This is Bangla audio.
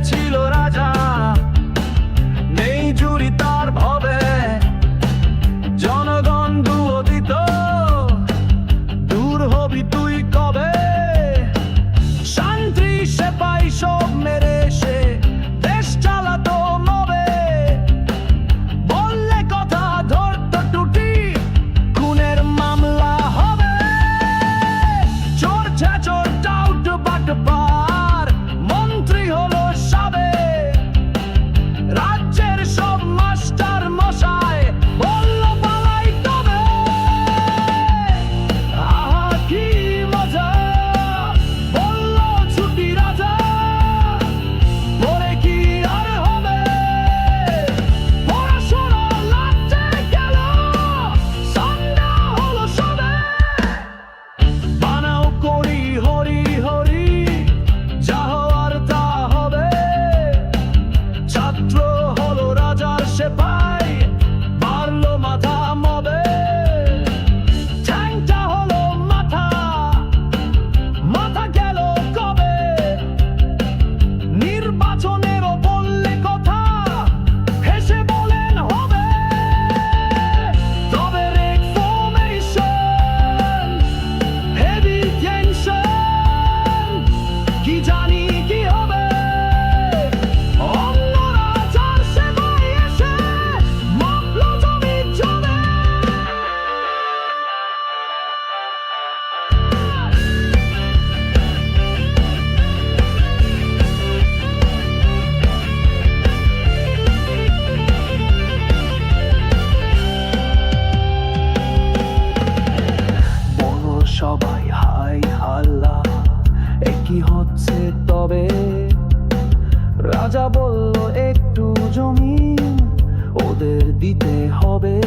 cielo raya পাশে পাই বাড়লো মাথা মবে ঠ্যাংটা হলো মাথা মাথা গেল কবে? নির্বাচনে কি হচ্ছে তবে? রাজা বলল একটু জমি ওদের দিতে হবে।